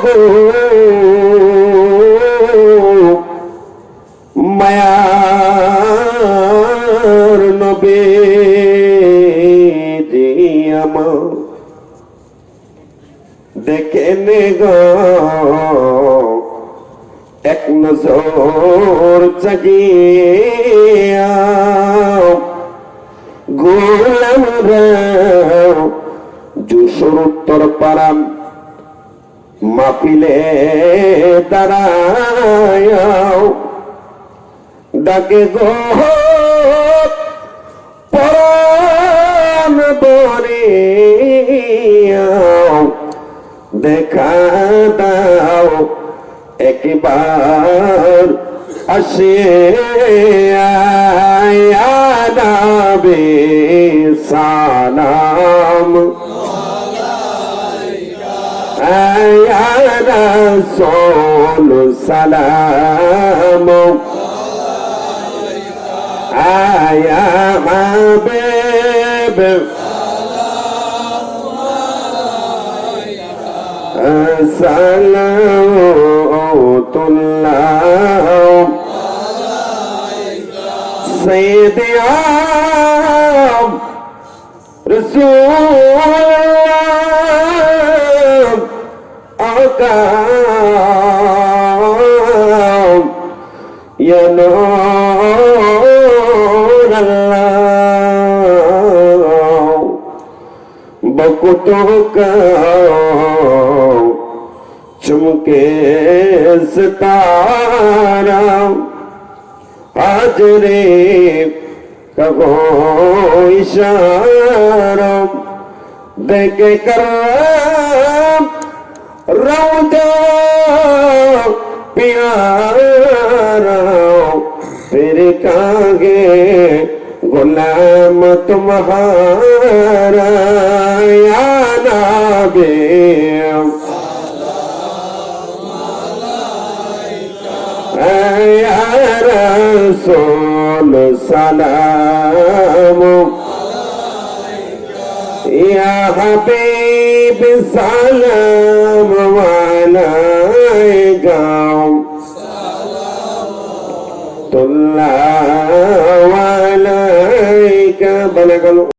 গো মায়ার নবে আমার দেখে নে গো এক নজর চাগিয়া গোলাম জুসুর উত্তর পারাম মাপিলে দাঁড়ায় ডাকে গো পরাণ বরে দেখা দাও একবার আসে আয়াবে সালাম। رسول سلام يا حبيب صلوات الله سيدي رسول بقاء يا نور الله بقتك چمکے ستارا حاضرے کہو اشارہ دیکھ کر রৌদা পিয়ারা ফির কাগে গোলাম তোমারা নাবে রসোল সালাম। يا حبيب السلام عليك صلى الله عليك بلغ